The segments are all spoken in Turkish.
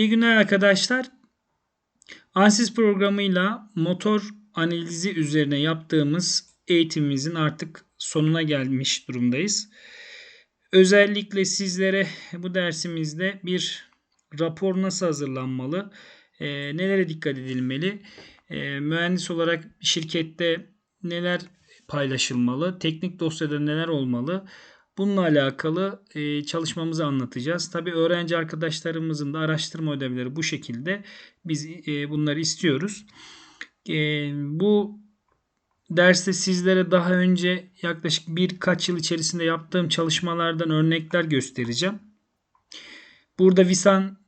İyi günler arkadaşlar. ANSYS programıyla motor analizi üzerine yaptığımız eğitimimizin artık sonuna gelmiş durumdayız. Özellikle sizlere bu dersimizde bir rapor nasıl hazırlanmalı, e, nelere dikkat edilmeli, e, mühendis olarak şirkette neler paylaşılmalı, teknik dosyada neler olmalı, Bununla alakalı e, çalışmamızı anlatacağız. Tabii öğrenci arkadaşlarımızın da araştırma ödevleri bu şekilde. Biz e, bunları istiyoruz. E, bu derste sizlere daha önce yaklaşık birkaç yıl içerisinde yaptığım çalışmalardan örnekler göstereceğim. Burada Visan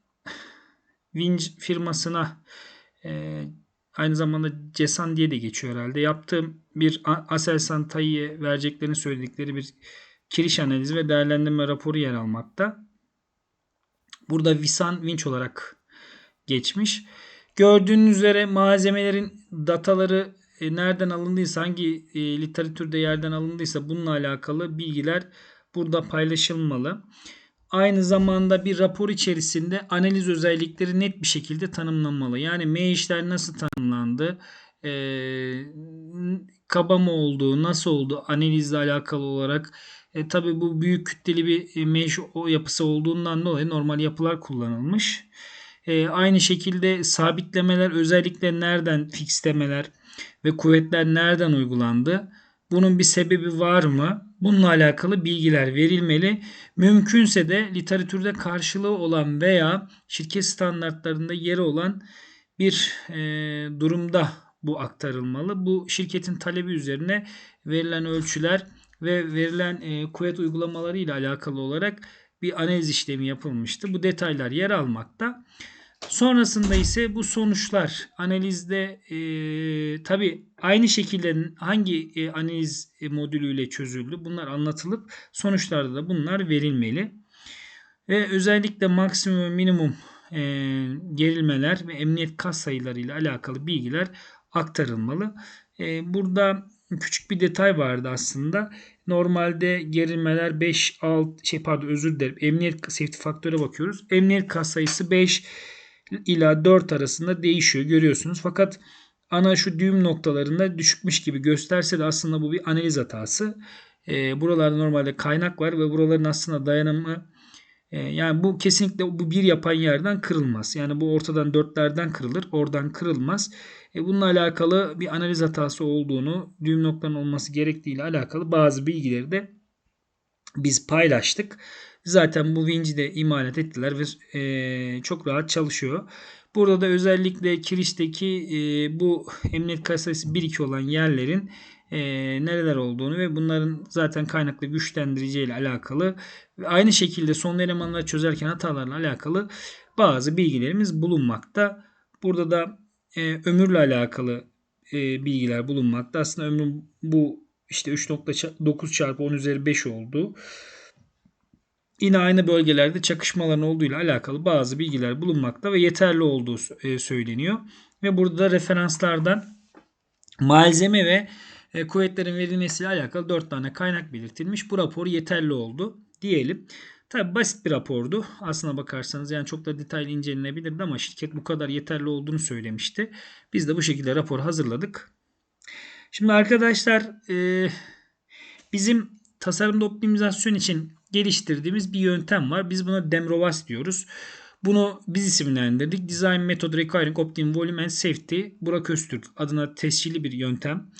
Winch firmasına e, aynı zamanda Cesan diye de geçiyor herhalde. Yaptığım bir Aselsan Tayi'ye vereceklerini söyledikleri bir kiriş analizi ve değerlendirme raporu yer almakta. Burada Visan Winch olarak geçmiş. Gördüğünüz üzere malzemelerin dataları e, nereden alındıysa, hangi e, literatürde yerden alındıysa bununla alakalı bilgiler burada paylaşılmalı. Aynı zamanda bir rapor içerisinde analiz özellikleri net bir şekilde tanımlanmalı. Yani M işler nasıl tanımlandı, e, kaba mı olduğu, nasıl oldu analizle alakalı olarak e, Tabi bu büyük kütleli bir e, o yapısı olduğundan dolayı normal yapılar kullanılmış. E, aynı şekilde sabitlemeler özellikle nereden fixlemeler ve kuvvetler nereden uygulandı? Bunun bir sebebi var mı? Bununla alakalı bilgiler verilmeli. Mümkünse de literatürde karşılığı olan veya şirket standartlarında yeri olan bir e, durumda bu aktarılmalı. Bu şirketin talebi üzerine verilen ölçüler ve verilen e, kuvvet uygulamaları ile alakalı olarak bir analiz işlemi yapılmıştı. Bu detaylar yer almakta. Sonrasında ise bu sonuçlar analizde e, tabi aynı şekilde hangi e, analiz modülüyle çözüldü bunlar anlatılıp sonuçlarda da bunlar verilmeli. Ve özellikle maksimum minimum e, gerilmeler ve emniyet kas sayıları ile alakalı bilgiler aktarılmalı. E, burada küçük bir detay vardı aslında. Normalde gerilmeler 5 6 şey pardon özür dilerim. Emniyet safety faktöre bakıyoruz. Emniyet kas sayısı 5 ila 4 arasında değişiyor görüyorsunuz. Fakat ana şu düğüm noktalarında düşükmüş gibi gösterse de aslında bu bir analiz hatası. E, buralarda normalde kaynak var ve buraların aslında dayanımı yani bu kesinlikle bu bir yapan yerden kırılmaz. Yani bu ortadan dörtlerden kırılır. Oradan kırılmaz. E, bununla alakalı bir analiz hatası olduğunu, düğüm noktanın olması gerektiği ile alakalı bazı bilgileri de biz paylaştık. Zaten bu vinci de imalat ettiler ve e, çok rahat çalışıyor. Burada da özellikle kirişteki e, bu emniyet kasası 1-2 olan yerlerin e, nereler olduğunu ve bunların zaten kaynaklı güçlendirici ile alakalı ve aynı şekilde son elemanları çözerken hatalarla alakalı bazı bilgilerimiz bulunmakta. Burada da e, ömürle alakalı e, bilgiler bulunmakta. Aslında ömrün bu işte 3.9 çarpı 10 üzeri 5 oldu. Yine aynı bölgelerde çakışmaların olduğu ile alakalı bazı bilgiler bulunmakta ve yeterli olduğu e, söyleniyor. Ve burada referanslardan malzeme ve e, kuvvetlerin verilmesiyle alakalı 4 tane kaynak belirtilmiş. Bu rapor yeterli oldu diyelim. Tabi basit bir rapordu. Aslına bakarsanız yani çok da detaylı incelenebilirdi ama şirket bu kadar yeterli olduğunu söylemişti. Biz de bu şekilde rapor hazırladık. Şimdi arkadaşlar e, bizim tasarımda optimizasyon için geliştirdiğimiz bir yöntem var. Biz buna Demrovas diyoruz. Bunu biz isimlendirdik. Design Method Requiring Optimum Volume and Safety. Burak Öztürk adına tescilli bir yöntem.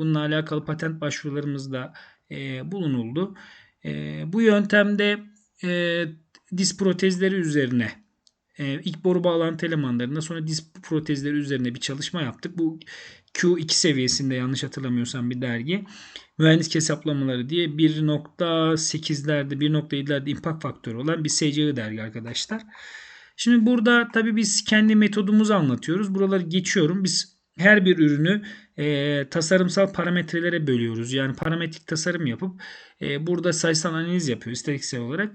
Bununla alakalı patent başvurularımızda e, bulunuldu. E, bu yöntemde e, diz protezleri üzerine e, ilk boru bağlantı elemanlarında sonra diz protezleri üzerine bir çalışma yaptık. Bu Q2 seviyesinde yanlış hatırlamıyorsam bir dergi. Mühendis hesaplamaları diye 1.8'lerde 1.7'lerde impact faktörü olan bir SCI dergi arkadaşlar. Şimdi burada tabii biz kendi metodumuzu anlatıyoruz. Buraları geçiyorum. Biz her bir ürünü e, tasarımsal parametrelere bölüyoruz. Yani parametrik tasarım yapıp e, burada sayısal analiz yapıyor istatistiksel olarak.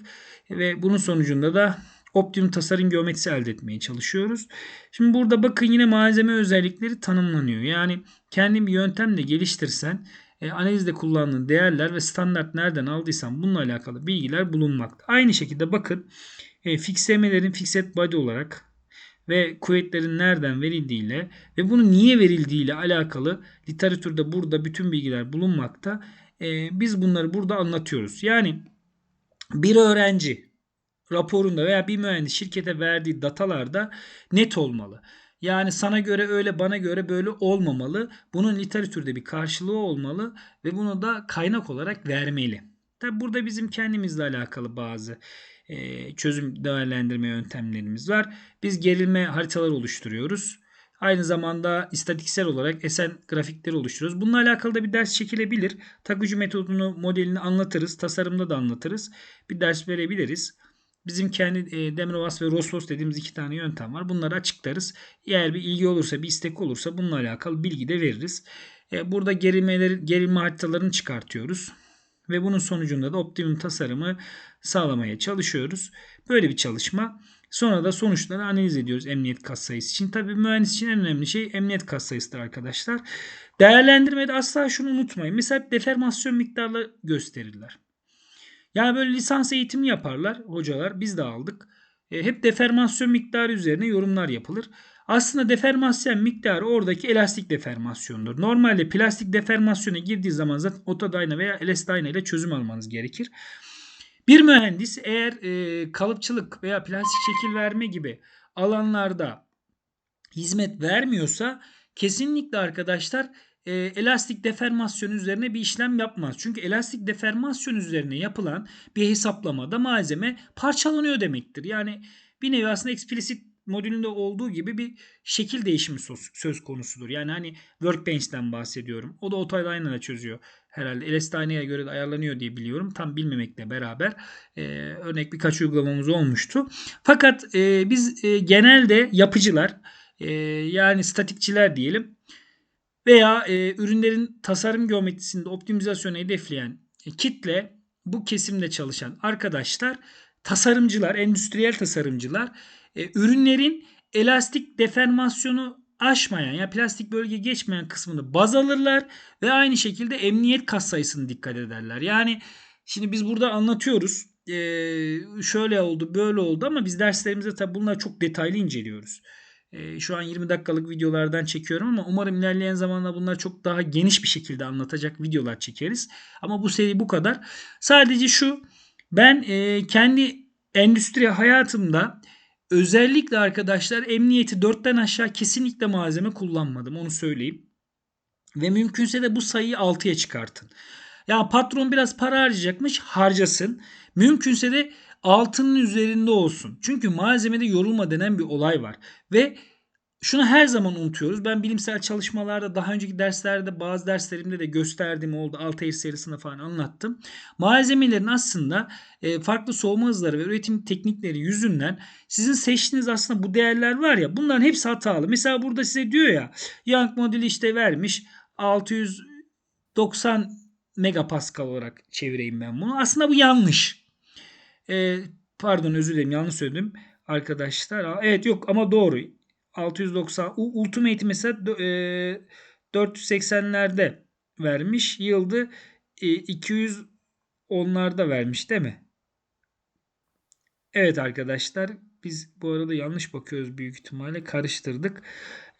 Ve bunun sonucunda da optimum tasarım geometrisi elde etmeye çalışıyoruz. Şimdi burada bakın yine malzeme özellikleri tanımlanıyor. Yani kendi bir yöntemle geliştirsen e, analizde kullandığın değerler ve standart nereden aldıysan bununla alakalı bilgiler bulunmakta. Aynı şekilde bakın e, fixlemelerin fixed body olarak ve kuvvetlerin nereden verildiğiyle ve bunu niye verildiğiyle alakalı literatürde burada bütün bilgiler bulunmakta. Ee, biz bunları burada anlatıyoruz. Yani bir öğrenci raporunda veya bir mühendis şirkete verdiği datalarda net olmalı. Yani sana göre öyle bana göre böyle olmamalı. Bunun literatürde bir karşılığı olmalı ve bunu da kaynak olarak vermeli. Tabi burada bizim kendimizle alakalı bazı e, çözüm değerlendirme yöntemlerimiz var. Biz gerilme haritaları oluşturuyoruz. Aynı zamanda istatistiksel olarak esen grafikleri oluşturuyoruz. Bununla alakalı da bir ders çekilebilir. Takucu metodunu, modelini anlatırız. Tasarımda da anlatırız. Bir ders verebiliriz. Bizim kendi e, Demirovas ve Rossos dediğimiz iki tane yöntem var. Bunları açıklarız. Eğer bir ilgi olursa, bir istek olursa bununla alakalı bilgi de veririz. E, burada gerilmeleri, gerilme haritalarını çıkartıyoruz. Ve bunun sonucunda da optimum tasarımı sağlamaya çalışıyoruz. Böyle bir çalışma. Sonra da sonuçları analiz ediyoruz emniyet katsayısı için. Tabii mühendis için en önemli şey emniyet katsayısıdır arkadaşlar. Değerlendirmede asla şunu unutmayın. Mesela deformasyon miktarları gösterirler. Yani böyle lisans eğitimi yaparlar hocalar. Biz de aldık. E, hep deformasyon miktarı üzerine yorumlar yapılır. Aslında deformasyon miktarı oradaki elastik deformasyondur. Normalde plastik deformasyona girdiği zaman zaten otodayna veya elastayna ile çözüm almanız gerekir. Bir mühendis eğer e, kalıpçılık veya plastik şekil verme gibi alanlarda hizmet vermiyorsa kesinlikle arkadaşlar e, elastik deformasyon üzerine bir işlem yapmaz. Çünkü elastik deformasyon üzerine yapılan bir hesaplamada malzeme parçalanıyor demektir. Yani bir nevi aslında explicit modülünde olduğu gibi bir şekil değişimi söz, konusudur. Yani hani Workbench'ten bahsediyorum. O da AutoLine'la çözüyor herhalde. Elastine'ye göre de ayarlanıyor diye biliyorum. Tam bilmemekle beraber e, örnek birkaç uygulamamız olmuştu. Fakat e, biz e, genelde yapıcılar e, yani statikçiler diyelim veya e, ürünlerin tasarım geometrisinde optimizasyonu hedefleyen e, kitle bu kesimde çalışan arkadaşlar tasarımcılar, endüstriyel tasarımcılar e, ürünlerin elastik deformasyonu aşmayan ya yani plastik bölge geçmeyen kısmını baz alırlar ve aynı şekilde emniyet kas sayısını dikkat ederler. Yani şimdi biz burada anlatıyoruz. Ee, şöyle oldu, böyle oldu ama biz derslerimizde tabi bunları çok detaylı inceliyoruz. Ee, şu an 20 dakikalık videolardan çekiyorum ama umarım ilerleyen zamanlarda bunları çok daha geniş bir şekilde anlatacak videolar çekeriz. Ama bu seri bu kadar. Sadece şu ben e, kendi endüstri hayatımda Özellikle arkadaşlar emniyeti 4'ten aşağı kesinlikle malzeme kullanmadım onu söyleyeyim. Ve mümkünse de bu sayıyı 6'ya çıkartın. Ya patron biraz para harcayacakmış harcasın. Mümkünse de altının üzerinde olsun. Çünkü malzemede yorulma denen bir olay var. Ve şunu her zaman unutuyoruz. Ben bilimsel çalışmalarda daha önceki derslerde bazı derslerimde de gösterdiğim oldu. Altair serisinde falan anlattım. Malzemelerin aslında e, farklı soğuma hızları ve üretim teknikleri yüzünden sizin seçtiğiniz aslında bu değerler var ya bunların hepsi hatalı. Mesela burada size diyor ya Young modeli işte vermiş 690 megapascal olarak çevireyim ben bunu. Aslında bu yanlış. E, pardon özür dilerim yanlış söyledim arkadaşlar. Evet yok ama doğru. 690 Ultimate mesela e, 480'lerde vermiş. Yıldı e, 200 onlarda vermiş değil mi? Evet arkadaşlar biz bu arada yanlış bakıyoruz büyük ihtimalle karıştırdık.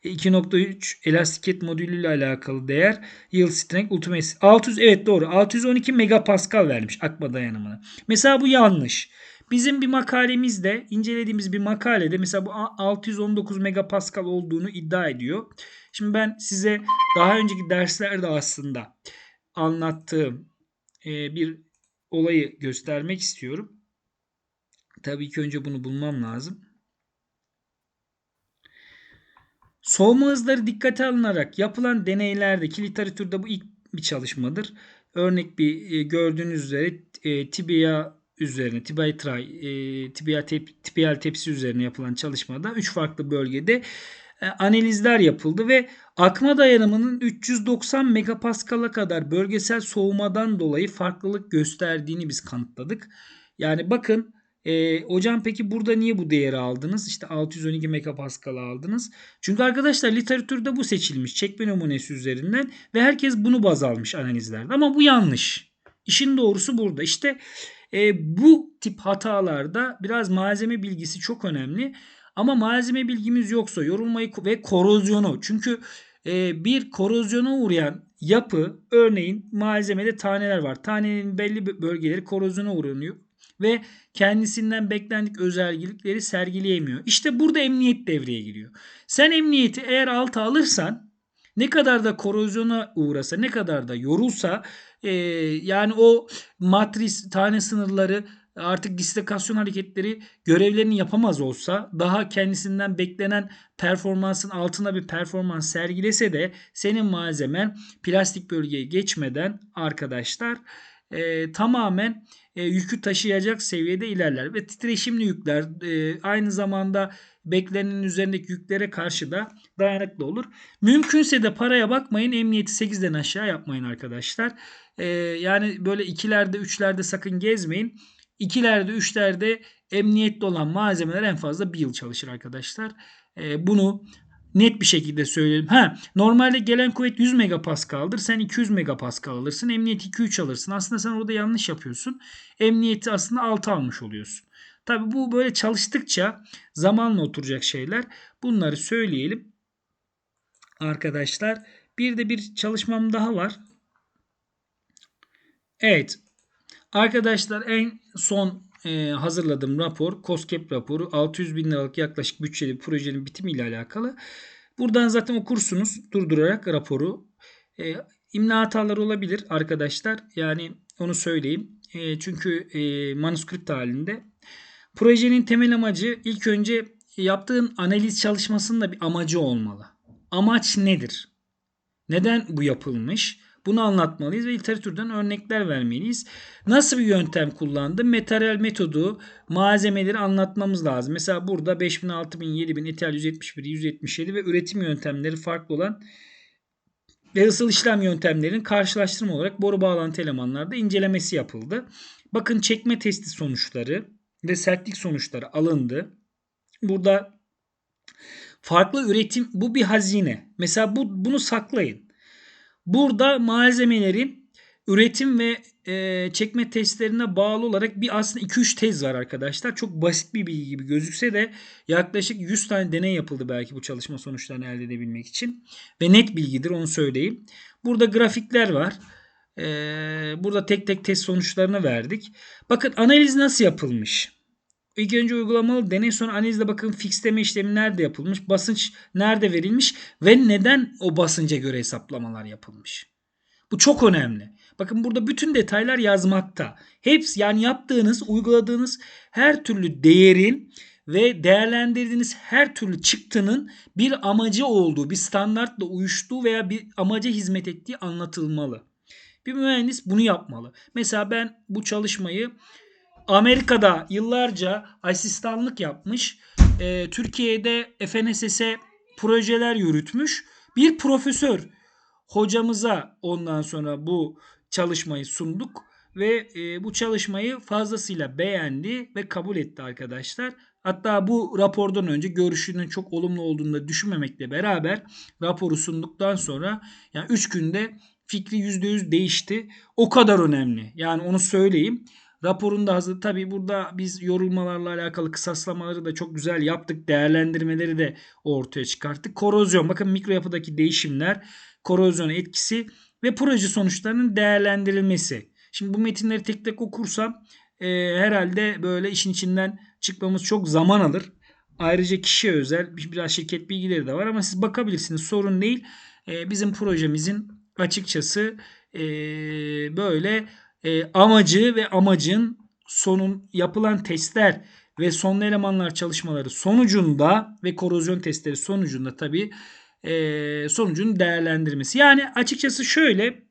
2.3 elastiket modülü ile alakalı değer yield strength ultimate 600 evet doğru 612 megapascal vermiş akma dayanımına. Mesela bu yanlış. Bizim bir makalemizde incelediğimiz bir makalede mesela bu 619 megapascal olduğunu iddia ediyor. Şimdi ben size daha önceki derslerde aslında anlattığım e, bir olayı göstermek istiyorum. Tabii ki önce bunu bulmam lazım. Soğuma hızları dikkate alınarak yapılan deneylerdeki literatürde bu ilk bir çalışmadır. Örnek bir e, gördüğünüz üzere e, tibia üzerine tibial, tray, e, tibial, tep, tibial tepsi üzerine yapılan çalışmada 3 farklı bölgede analizler yapıldı ve akma dayanımının 390 megapaskal'a kadar bölgesel soğumadan dolayı farklılık gösterdiğini biz kanıtladık. Yani bakın e, hocam peki burada niye bu değeri aldınız? İşte 612 megapascal aldınız. Çünkü arkadaşlar literatürde bu seçilmiş çekme numunesi üzerinden ve herkes bunu baz almış analizlerde. Ama bu yanlış. İşin doğrusu burada. İşte e, bu tip hatalarda biraz malzeme bilgisi çok önemli. Ama malzeme bilgimiz yoksa yorulmayı ve korozyonu. Çünkü e, bir korozyona uğrayan yapı örneğin malzemede taneler var. Tanenin belli bölgeleri korozyona uğranıyor ve kendisinden beklendik özellikleri sergileyemiyor. İşte burada emniyet devreye giriyor. Sen emniyeti eğer alta alırsan ne kadar da korozyona uğrasa, ne kadar da yorulsa e, yani o matris tane sınırları artık dislokasyon hareketleri görevlerini yapamaz olsa daha kendisinden beklenen performansın altında bir performans sergilese de senin malzemen plastik bölgeye geçmeden arkadaşlar e, tamamen e, yükü taşıyacak seviyede ilerler ve titreşimli yükler e, aynı zamanda beklenenin üzerindeki yüklere karşı da dayanıklı olur. Mümkünse de paraya bakmayın emniyeti 8'den aşağı yapmayın arkadaşlar. E, yani böyle ikilerde üçlerde sakın gezmeyin. İkilerde, üçlerde emniyetli olan malzemeler en fazla bir yıl çalışır arkadaşlar. E, bunu net bir şekilde söyleyelim. Ha, normalde gelen kuvvet 100 megapaskaldır. Sen 200 megapaskal alırsın. Emniyet 2-3 alırsın. Aslında sen orada yanlış yapıyorsun. Emniyeti aslında 6 almış oluyorsun. Tabi bu böyle çalıştıkça zamanla oturacak şeyler. Bunları söyleyelim. Arkadaşlar bir de bir çalışmam daha var. Evet. Arkadaşlar en son e, hazırladığım rapor COSGAP raporu 600 bin liralık yaklaşık bütçeli projenin bitimiyle alakalı. Buradan zaten okursunuz durdurarak raporu. E, imla hataları olabilir arkadaşlar. Yani onu söyleyeyim. E, çünkü e, manuskript halinde. Projenin temel amacı ilk önce yaptığın analiz çalışmasının da bir amacı olmalı. Amaç nedir? Neden bu yapılmış? Bunu anlatmalıyız ve literatürden örnekler vermeliyiz. Nasıl bir yöntem kullandı? Materyal metodu, malzemeleri anlatmamız lazım. Mesela burada 5000, 6000, 7000, ethel 171, 177 ve üretim yöntemleri farklı olan ve ısıl işlem yöntemlerinin karşılaştırma olarak boru bağlantı elemanlarda incelemesi yapıldı. Bakın çekme testi sonuçları ve sertlik sonuçları alındı. Burada farklı üretim bu bir hazine. Mesela bu bunu saklayın. Burada malzemelerin üretim ve e, çekme testlerine bağlı olarak bir aslında 2-3 tez var arkadaşlar. Çok basit bir bilgi gibi gözükse de yaklaşık 100 tane deney yapıldı belki bu çalışma sonuçlarını elde edebilmek için. Ve net bilgidir onu söyleyeyim. Burada grafikler var. Ee, burada tek tek test sonuçlarını verdik. Bakın analiz nasıl yapılmış? İlk önce uygulamalı deney sonra analizde bakın fixleme işlemi nerede yapılmış, basınç nerede verilmiş ve neden o basınca göre hesaplamalar yapılmış. Bu çok önemli. Bakın burada bütün detaylar yazmakta. Hepsi yani yaptığınız, uyguladığınız her türlü değerin ve değerlendirdiğiniz her türlü çıktının bir amacı olduğu, bir standartla uyuştuğu veya bir amaca hizmet ettiği anlatılmalı. Bir mühendis bunu yapmalı. Mesela ben bu çalışmayı Amerika'da yıllarca asistanlık yapmış. E, Türkiye'de FNSS'e projeler yürütmüş. Bir profesör hocamıza ondan sonra bu çalışmayı sunduk ve e, bu çalışmayı fazlasıyla beğendi ve kabul etti arkadaşlar. Hatta bu rapordan önce görüşünün çok olumlu olduğunu da düşünmemekle beraber raporu sunduktan sonra yani 3 günde fikri %100 değişti. O kadar önemli. Yani onu söyleyeyim. Raporunda hazır. Tabi burada biz yorulmalarla alakalı kısaslamaları da çok güzel yaptık. Değerlendirmeleri de ortaya çıkarttık. Korozyon. Bakın mikro yapıdaki değişimler, korozyon etkisi ve proje sonuçlarının değerlendirilmesi. Şimdi bu metinleri tek tek okursam e, herhalde böyle işin içinden çıkmamız çok zaman alır. Ayrıca kişiye özel biraz şirket bilgileri de var ama siz bakabilirsiniz. Sorun değil. E, bizim projemizin açıkçası e, böyle e, amacı ve amacın sonun yapılan testler ve son elemanlar çalışmaları sonucunda ve korozyon testleri sonucunda tabi e, sonucun değerlendirmesi. Yani açıkçası şöyle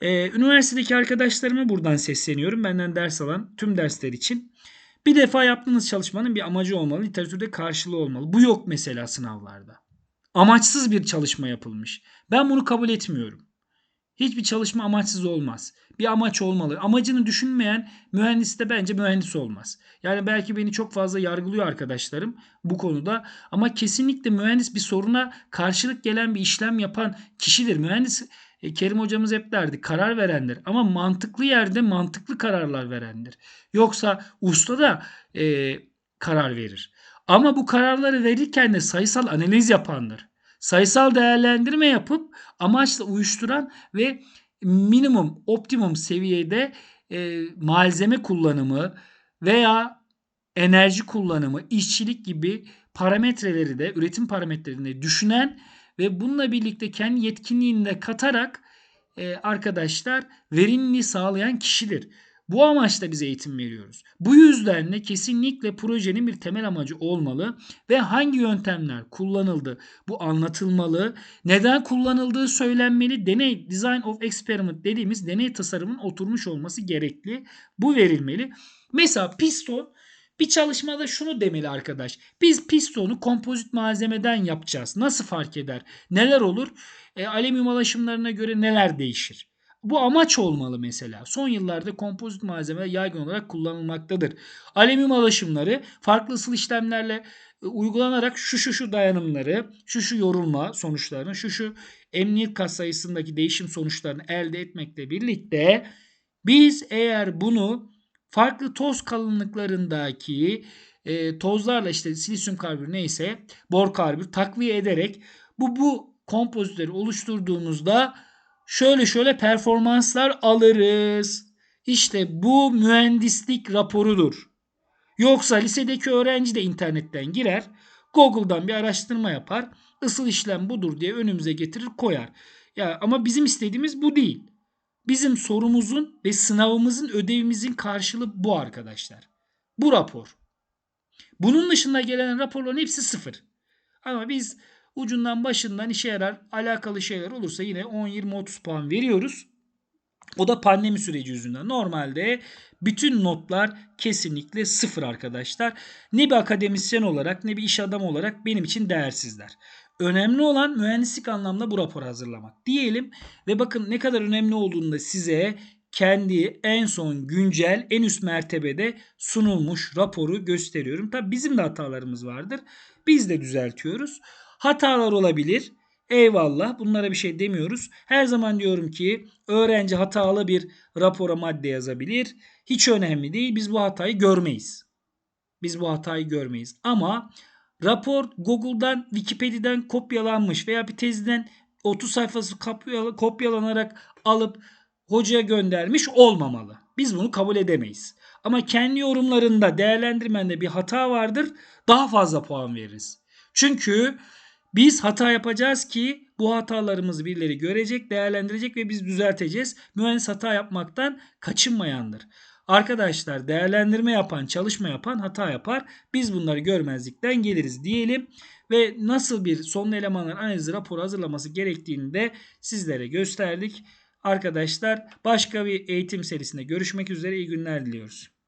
e, üniversitedeki arkadaşlarıma buradan sesleniyorum. Benden ders alan tüm dersler için. Bir defa yaptığınız çalışmanın bir amacı olmalı. Literatürde karşılığı olmalı. Bu yok mesela sınavlarda. Amaçsız bir çalışma yapılmış. Ben bunu kabul etmiyorum. Hiçbir çalışma amaçsız olmaz. Bir amaç olmalı. Amacını düşünmeyen mühendis de bence mühendis olmaz. Yani belki beni çok fazla yargılıyor arkadaşlarım bu konuda. Ama kesinlikle mühendis bir soruna karşılık gelen bir işlem yapan kişidir. Mühendis e, Kerim hocamız hep derdi karar verendir. Ama mantıklı yerde mantıklı kararlar verendir. Yoksa usta da e, karar verir. Ama bu kararları verirken de sayısal analiz yapandır. Sayısal değerlendirme yapıp amaçla uyuşturan ve minimum, optimum seviyede e, malzeme kullanımı veya enerji kullanımı, işçilik gibi parametreleri de üretim parametrelerini düşünen ve bununla birlikte kendi yetkinliğini de katarak e, arkadaşlar verimliliği sağlayan kişidir. Bu amaçla biz eğitim veriyoruz. Bu yüzden de kesinlikle projenin bir temel amacı olmalı ve hangi yöntemler kullanıldı bu anlatılmalı. Neden kullanıldığı söylenmeli. Deney design of experiment dediğimiz deney tasarımın oturmuş olması gerekli. Bu verilmeli. Mesela piston bir çalışmada şunu demeli arkadaş. Biz pistonu kompozit malzemeden yapacağız. Nasıl fark eder? Neler olur? E, alüminyum alaşımlarına göre neler değişir? Bu amaç olmalı mesela. Son yıllarda kompozit malzemeler yaygın olarak kullanılmaktadır. Alüminyum alaşımları farklı ısıl işlemlerle e, uygulanarak şu şu şu dayanımları, şu şu yorulma sonuçlarını, şu şu emniyet katsayısındaki değişim sonuçlarını elde etmekle birlikte biz eğer bunu farklı toz kalınlıklarındaki e, tozlarla işte silisyum karbür neyse bor karbür takviye ederek bu bu kompozitleri oluşturduğumuzda şöyle şöyle performanslar alırız. İşte bu mühendislik raporudur. Yoksa lisedeki öğrenci de internetten girer, Google'dan bir araştırma yapar, ısıl işlem budur diye önümüze getirir koyar. Ya ama bizim istediğimiz bu değil. Bizim sorumuzun ve sınavımızın ödevimizin karşılığı bu arkadaşlar. Bu rapor. Bunun dışında gelen raporların hepsi sıfır. Ama biz ucundan başından işe yarar alakalı şeyler olursa yine 10, 20, 30 puan veriyoruz. O da pandemi süreci yüzünden. Normalde bütün notlar kesinlikle sıfır arkadaşlar. Ne bir akademisyen olarak ne bir iş adamı olarak benim için değersizler. Önemli olan mühendislik anlamda bu raporu hazırlamak diyelim ve bakın ne kadar önemli olduğunu da size kendi en son güncel en üst mertebede sunulmuş raporu gösteriyorum. Tabi bizim de hatalarımız vardır. Biz de düzeltiyoruz. Hatalar olabilir. Eyvallah bunlara bir şey demiyoruz. Her zaman diyorum ki öğrenci hatalı bir rapora madde yazabilir. Hiç önemli değil. Biz bu hatayı görmeyiz. Biz bu hatayı görmeyiz. Ama rapor Google'dan, Wikipedia'dan kopyalanmış veya bir tezden 30 sayfası kopyalanarak alıp hocaya göndermiş olmamalı. Biz bunu kabul edemeyiz. Ama kendi yorumlarında, değerlendirmende bir hata vardır. Daha fazla puan veririz. Çünkü biz hata yapacağız ki bu hatalarımızı birileri görecek, değerlendirecek ve biz düzelteceğiz. Mühendis hata yapmaktan kaçınmayandır. Arkadaşlar değerlendirme yapan, çalışma yapan hata yapar. Biz bunları görmezlikten geliriz diyelim. Ve nasıl bir son elemanlar analizi raporu hazırlaması gerektiğini de sizlere gösterdik. Arkadaşlar başka bir eğitim serisinde görüşmek üzere iyi günler diliyoruz.